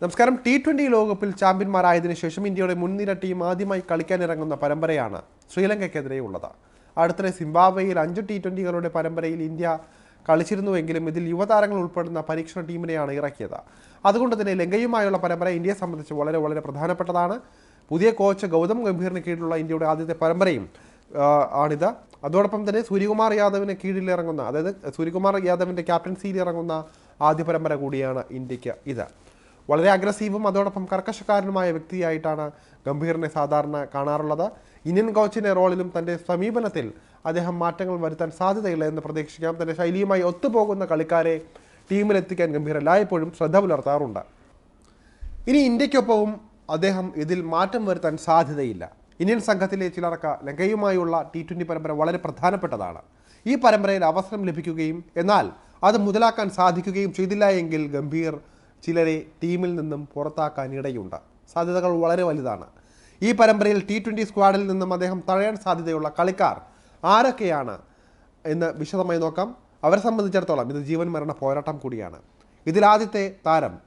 നമസ്കാരം. T twenty ലോകകപ്പിൽ ചാമ്പ്യന്മാരായതിനു ശേഷം ഇന്ത്യയുടെ മുൻനിര ടീം ആദ്യമായി കളിക്കാനിറങ്ങുന്ന പരമ്പരയാണ് ശ്രീലങ്കയ്ക്കെതിരെയുള്ളത് അടുത്തിടെ സിംബാബ്വേയിൽ അഞ്ച് ടി ട്വന്റികളുടെ പരമ്പരയിൽ ഇന്ത്യ കളിച്ചിരുന്നുവെങ്കിലും ഇതിൽ യുവതാരങ്ങൾ ഉൾപ്പെടുന്ന പരീക്ഷണ ടീമിനെയാണ് ഇറക്കിയത്. അതുകൊണ്ട് തന്നെ ലങ്കയുമായുള്ള പരമ്പര ഇന്ത്യയെ സംബന്ധിച്ച് വളരെ വളരെ പ്രധാനപ്പെട്ടതാണ്. പുതിയ കോച്ച് ഗൗതം ഗംഭീറിന് കീഴിലുള്ള ഇന്ത്യയുടെ ആദ്യത്തെ പരമ്പരയും ആണിത്. അതോടൊപ്പം തന്നെ സൂര്യകുമാർ യാദവിന് കീഴിലിറങ്ങുന്ന അതായത് സൂര്യകുമാർ യാദവിന്റെ ക്യാപ്റ്റൻസിയിൽ ഇറങ്ങുന്ന ആദ്യ പരമ്പര കൂടിയാണ് ഇന്ത്യയ്ക്ക് ഇത്. വളരെ അഗ്രസീവും അതോടൊപ്പം കർക്കശക്കാരനുമായ വ്യക്തിയായിട്ടാണ് ഗംഭീറിനെ സാധാരണ കാണാറുള്ളത്. ഇന്ത്യൻ കോച്ചിന്റെ റോളിലും തന്റെ സമീപനത്തിൽ അദ്ദേഹം മാറ്റങ്ങൾ വരുത്താൻ സാധ്യതയില്ല എന്ന് പ്രതീക്ഷിക്കാം. തന്റെ ശൈലിയുമായി ഒത്തുപോകുന്ന കളിക്കാരെ ടീമിലെത്തിക്കാൻ ഗംഭീർ എല്ലായ്പ്പോഴും ശ്രദ്ധ പുലർത്താറുണ്ട്. ഇനി ഇന്ത്യക്കൊപ്പവും അദ്ദേഹം ഇതിൽ മാറ്റം വരുത്താൻ സാധ്യതയില്ല. ഇന്ത്യൻ സംഘത്തിലെ ചിലർക്ക് ലങ്കയുമായുള്ള ടി ട്വന്റി പരമ്പര വളരെ പ്രധാനപ്പെട്ടതാണ്. ഈ പരമ്പരയിൽ അവസരം ലഭിക്കുകയും എന്നാൽ അത് മുതലാക്കാൻ സാധിക്കുകയും ചെയ്തില്ല എങ്കിൽ ഗംഭീർ ചിലരെ ടീമിൽ നിന്നും പുറത്താക്കാൻ ഇടയുണ്ട്. സാധ്യതകൾ വളരെ വലുതാണ്. ഈ പരമ്പരയിൽ ടി ട്വന്റി സ്ക്വാഡിൽ നിന്നും അദ്ദേഹം തഴയാൻ സാധ്യതയുള്ള കളിക്കാർ ആരൊക്കെയാണ് എന്ന് വിശദമായി നോക്കാം. അവരെ സംബന്ധിച്ചിടത്തോളം ഇത് ജീവൻ മരണ പോരാട്ടം കൂടിയാണ്. ഇതിലാദ്യത്തെ താരം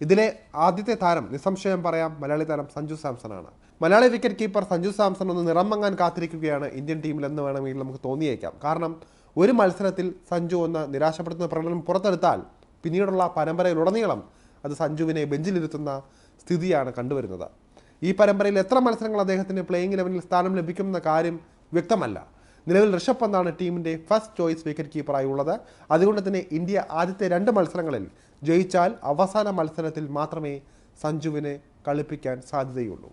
ഇതിലെ ആദ്യത്തെ താരം നിസ്സംശയം പറയാം മലയാളി താരം സഞ്ജു സാംസൺ ആണ് മലയാളി വിക്കറ്റ് കീപ്പർ സഞ്ജു സാംസൺ ഒന്ന് നിറം മങ്ങാൻ കാത്തിരിക്കുകയാണ് ഇന്ത്യൻ ടീമിൽ എന്ന് വേണമെങ്കിൽ നമുക്ക് തോന്നിയേക്കാം. കാരണം ഒരു മത്സരത്തിൽ സഞ്ജു ഒന്ന് നിരാശപ്പെടുത്തുന്ന പ്രകടനം പുറത്തെടുത്താൽ പിന്നീടുള്ള പരമ്പരയിലുടനീളം അത് സഞ്ജുവിനെ ബെഞ്ചിലിരുത്തുന്ന സ്ഥിതിയാണ് കണ്ടുവരുന്നത്. ഈ പരമ്പരയിൽ എത്ര മത്സരങ്ങൾ അദ്ദേഹത്തിന് പ്ലേയിങ് ഇലവനിൽ സ്ഥാനം ലഭിക്കുമെന്ന കാര്യം വ്യക്തമല്ല. നിലവിൽ ഋഷഭ് പന്താണ് ടീമിന്റെ ഫസ്റ്റ് ചോയ്സ് വിക്കറ്റ് കീപ്പറായി ഉള്ളത് അതുകൊണ്ട് തന്നെ ഇന്ത്യ ആദ്യത്തെ രണ്ട് മത്സരങ്ങളിൽ ജയിച്ചാൽ അവസാന മത്സരത്തിൽ മാത്രമേ സഞ്ജുവിനെ കളിപ്പിക്കാൻ സാധ്യതയുള്ളൂ.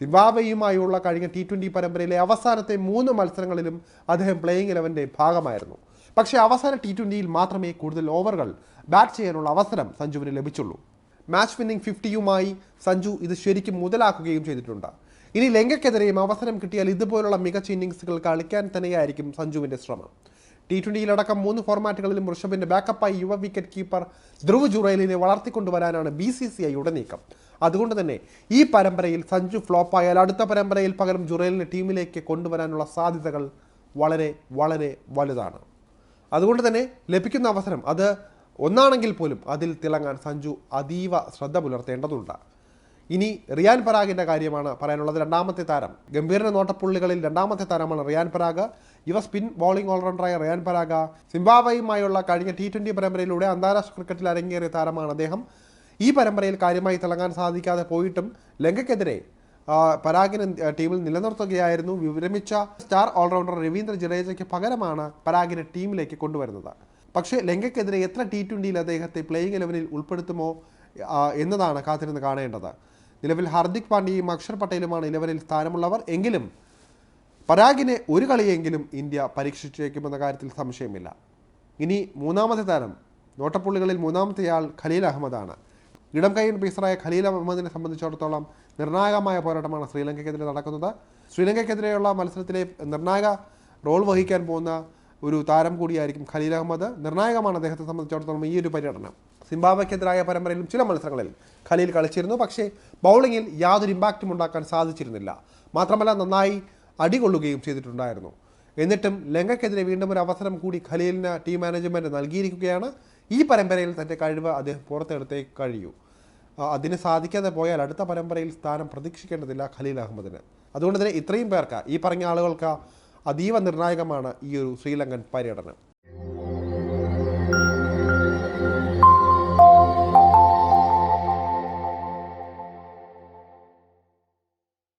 സിംബാബ്വേയുമായുള്ള കഴിഞ്ഞ ടി ട്വന്റി പരമ്പരയിലെ അവസാനത്തെ മൂന്ന് മത്സരങ്ങളിലും അദ്ദേഹം പ്ലേയിങ് ഇലവന്റെ ഭാഗമായിരുന്നു. പക്ഷേ അവസാന ടി ട്വന്റിയിൽ മാത്രമേ കൂടുതൽ ഓവറുകൾ ബാറ്റ് ചെയ്യാനുള്ള അവസരം സഞ്ജുവിന് ലഭിച്ചുള്ളൂ. മാച്ച് വിന്നിംഗ് ഫിഫ്റ്റിയുമായി സഞ്ജു ഇത് ശരിക്കും മുതലാക്കുകയും ചെയ്തിട്ടുണ്ട്. ഇനി ലങ്കയ്ക്കെതിരെയും അവസരം കിട്ടിയാൽ ഇതുപോലുള്ള മികച്ച ഇന്നിങ്സുകൾ കളിക്കാൻ തന്നെയായിരിക്കും സഞ്ജുവിന്റെ ശ്രമം. ടി ട്വന്റിയിലടക്കം മൂന്ന് ഫോർമാറ്റുകളിലും ഋഷഭിന്റെ ബാക്കപ്പായി യുവ വിക്കറ്റ് കീപ്പർ ധ്രുവ് ജുറേലിനെ വളർത്തിക്കൊണ്ടുവരാനാണ് ബി സി സി ഐയുടെ നീക്കം. അതുകൊണ്ട് തന്നെ ഈ പരമ്പരയിൽ സഞ്ജു ഫ്ലോപ്പായാൽ അടുത്ത പരമ്പരയിൽ പകരം ജുറേലിനെ ടീമിലേക്ക് കൊണ്ടുവരാനുള്ള സാധ്യതകൾ വളരെ വളരെ വലുതാണ്. അതുകൊണ്ട് തന്നെ ലഭിക്കുന്ന അവസരം അത് ഒന്നാണെങ്കിൽ പോലും അതിൽ തിളങ്ങാൻ സഞ്ജു അതീവ ശ്രദ്ധ പുലർത്തേണ്ടതുണ്ട്. ഇനി റിയാൻ പരാഗിന്റെ കാര്യമാണ് പറയാനുള്ളത്. രണ്ടാമത്തെ താരം ഗംഭീരന്റെ നോട്ടപ്പുള്ളികളിൽ രണ്ടാമത്തെ താരമാണ് റിയാൻ പരാഗ്. യുവ സ്പിൻ ബോളിംഗ് ഓൾറൗണ്ടറായ റിയാൻ പരാഗ. സിംബാബ്വേയുമായുള്ള കഴിഞ്ഞ ടി ട്വന്റി പരമ്പരയിലൂടെ അന്താരാഷ്ട്ര ക്രിക്കറ്റിൽ അരങ്ങേറിയ താരമാണ് അദ്ദേഹം. ഈ പരമ്പരയിൽ കാര്യമായി തിളങ്ങാൻ സാധിക്കാതെ പോയിട്ടും ലങ്കയ്ക്കെതിരെ പരാഗിനെ ടീമിൽ നിലനിർത്തുകയായിരുന്നു വിരമിച്ച സ്റ്റാർ ഓൾറൗണ്ടർ രവീന്ദ്ര ജഡേജയ്ക്ക് പകരമാണ് പരാഗിനെ ടീമിലേക്ക് കൊണ്ടുവരുന്നത്. പക്ഷേ ലങ്കയ്ക്കെതിരെ എത്ര ടി ട്വന്റിയിൽ അദ്ദേഹത്തെ പ്ലേയിങ് ഇലവനിൽ ഉൾപ്പെടുത്തുമോ എന്നതാണ് കാത്തിരുന്ന് കാണേണ്ടത്. നിലവിൽ ഹാർദിക് പാണ്ഡ്യയും അക്ഷർ പട്ടേലുമാണ് ഇലവനിൽ സ്ഥാനമുള്ളവർ. എങ്കിലും പരാഗിനെ ഒരു കളിയെങ്കിലും ഇന്ത്യ പരീക്ഷിച്ചേക്കുമെന്ന കാര്യത്തിൽ സംശയമില്ല. ഇനി മൂന്നാമത്തെ താരം നോട്ടപ്പുള്ളികളിൽ മൂന്നാമത്തെയാൾ ഖലീൽ അഹമ്മദാണ്. ഇടം കൈ പേസറായ ഖലീൽ അഹമ്മദിനെ സംബന്ധിച്ചിടത്തോളം നിർണായകമായ പോരാട്ടമാണ് ശ്രീലങ്കയ്ക്കെതിരെ നടക്കുന്നത്. ശ്രീലങ്കയ്ക്കെതിരെയുള്ള മത്സരത്തിലെ നിർണായക റോൾ വഹിക്കാൻ പോകുന്ന ഒരു താരം കൂടിയായിരിക്കും ഖലീൽ അഹമ്മദ്. നിർണായകമാണ് അദ്ദേഹത്തെ സംബന്ധിച്ചിടത്തോളം ഈ ഒരു പര്യടനം. സിംബാബ്വയ്ക്കെതിരായ പരമ്പരയിലും ചില മത്സരങ്ങളിൽ ഖലീൽ കളിച്ചിരുന്നു. പക്ഷേ ബൗളിങ്ങിൽ യാതൊരു ഇമ്പാക്റ്റും ഉണ്ടാക്കാൻ സാധിച്ചിരുന്നില്ല. മാത്രമല്ല നന്നായി അടികൊള്ളുകയും ചെയ്തിട്ടുണ്ടായിരുന്നു. എന്നിട്ടും ലങ്കയ്ക്കെതിരെ വീണ്ടും ഒരു അവസരം കൂടി ഖലീലിന് ടീം മാനേജ്മെന്റ് നൽകിയിരിക്കുകയാണ്. ഈ പരമ്പരയിൽ തന്റെ കഴിവ് അദ്ദേഹം പുറത്തെടുത്തേ കഴിയൂ. അതിന് സാധിക്കാതെ പോയാൽ അടുത്ത പരമ്പരയിൽ സ്ഥാനം പ്രതീക്ഷിക്കേണ്ടതില്ല ഖലീൽ അഹമ്മദിന്. അതുകൊണ്ട് തന്നെ ഇത്രയും പേർക്ക് ഈ പറഞ്ഞ ആളുകൾക്ക് അതീവ നിർണായകമാണ് ഈ ഒരു ശ്രീലങ്കൻ പര്യടനം.